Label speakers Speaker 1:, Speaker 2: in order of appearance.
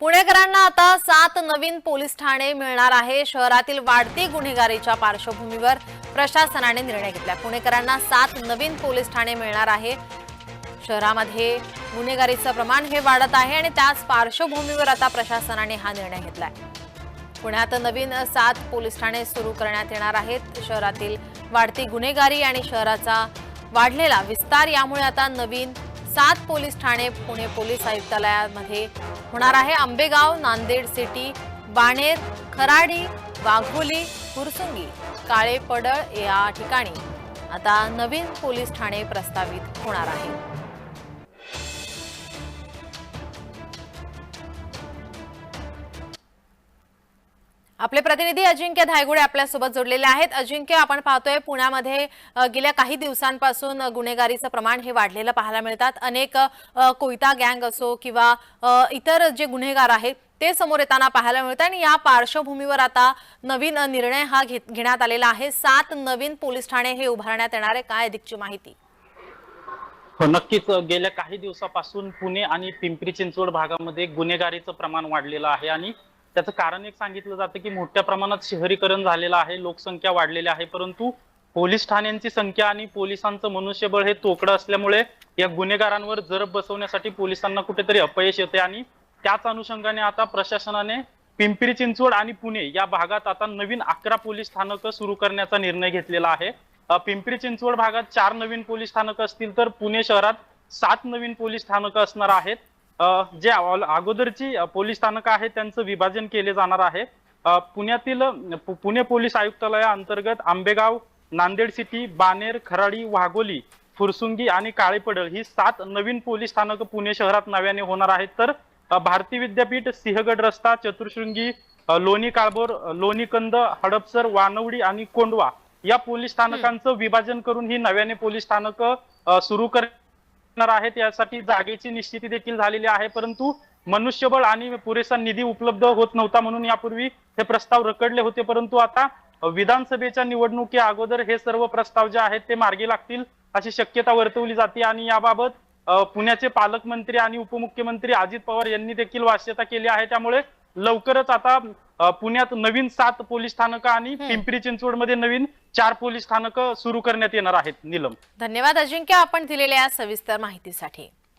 Speaker 1: पुणेकरांना आता सात नवीन पोलीस ठाणे मिळणार आहे. शहरातील वाढती गुन्हेगारीच्या पार्श्वभूमीवर प्रशासनाने निर्णय घेतला. पुणेकरांना सात नवीन पोलीस ठाणे मिळणार आहे. शहरामध्ये गुन्हेगारीचं प्रमाण हे वाढत आहे आणि त्याच पार्श्वभूमीवर आता प्रशासनाने हा निर्णय घेतलाय. पुण्यात नवीन सात पोलीस ठाणे सुरू करण्यात येणार आहेत. शहरातील वाढती गुन्हेगारी आणि शहराचा वाढलेला विस्तार यामुळे आता नवीन सात पोलीस ठाणे पुणे पोलीस आयुक्तालयामध्ये होणार आहे. आंबेगाव नांदेड सिटी बाणेर खराडी वाघोली कुरसुंगी काळे पडळ या ठिकाणी आता नवीन पोलीस ठाणे प्रस्तावित होणार आहे. आपले प्रतिनिधी अजिंक्य धायगुडे आपल्यासोबत जोडलेले आहेत. अजिंक्य आपण पाहतोय पुण्यामध्ये गेल्या काही दिवसांपासून गुन्हेगारीचं प्रमाण हे वाढलेलं पाहायला मिळतात. अनेक कोयता गँग असो किंवा इतर जे गुन्हेगार आहेत ते समोर येताना पाहायला मिळतं. आणि या पार्श्वभूमीवर आता नवीन निर्णय हा घेत- घेण्यात आलेला आहे. सात नवीन पोलीस ठाणे हे उभारण्यात येणार आहे. काय अधिकची माहिती?
Speaker 2: हो नक्कीच. गेल्या काही दिवसापासून पुणे आणि पिंपरी चिंचवड भागामध्ये गुन्हेगारीचं प्रमाण वाढलेलं आहे. आणि त्याचं कारण एक सांगितलं जातं की मोठ्या प्रमाणात शहरीकरण झालेलं आहे लोकसंख्या वाढलेली आहे परंतु पोलीस ठाण्यांची संख्या आणि पोलिसांचं मनुष्यबळ हे तोकडं असल्यामुळे या गुन्हेगारांवर जरब बसवण्यासाठी पोलिसांना कुठेतरी अपयश येते आणि त्याच अनुषंगाने आता प्रशासनाने पिंपरी चिंचवड आणि पुणे या भागात आता नवीन अकरा पोलीस स्थानकं सुरू करण्याचा निर्णय घेतलेला आहे. पिंपरी चिंचवड भागात चार नवीन पोलीस स्थानकं असतील तर पुणे शहरात सात नवीन पोलीस स्थानकं असणार आहेत. जे अगोदरची पोलीस स्थानक आहेत त्यांचं विभाजन केले जाणार आहे. पुण्यातील पुणे पोलीस आयुक्तालया अंतर्गत आंबेगाव नांदेड सिटी बानेर खराडी वाघोली फुरसुंगी आणि काळेपडळ ही सात नवीन पोलीस स्थानक पुणे शहरात नव्याने होणार आहेत. तर भारती विद्यापीठ सिंहगड रस्ता चतुर्शृंगी लोणी काळभोर लोणीकंद हडपसर वानवडी आणि कोंडवा या पोलीस स्थानकांचं विभाजन करून ही नव्याने पोलीस स्थानक सुरू कर आहेत यासाठी जागेची निश्चिती देखील झालेली आहे. परंतु मनुष्यबळ आणि पुरेसा निधी उपलब्ध होत नव्हता म्हणून यापूर्वी हे प्रस्ताव रखडले होते. परंतु आता विधानसभेच्या निवडणुकी अगोदर हे सर्व प्रस्ताव जे आहेत ते मार्गी लागतील अशी शक्यता वर्तवली जाते आणि याबाबत पुण्याचे पालकमंत्री आणि उपमुख्यमंत्री अजित पवार यांनी देखील वाच्यता केली आहे. त्यामुळे लवकरच आता पुण्यात नवीन सात पोलीस स्थानकं आणि पिंपरी चिंचवडमध्ये नवीन चार पोलीस स्थानकं सुरू करण्यात येणार आहेत निलम.
Speaker 1: धन्यवाद अजिंक्य आपण दिलेल्या सविस्तर माहितीसाठी.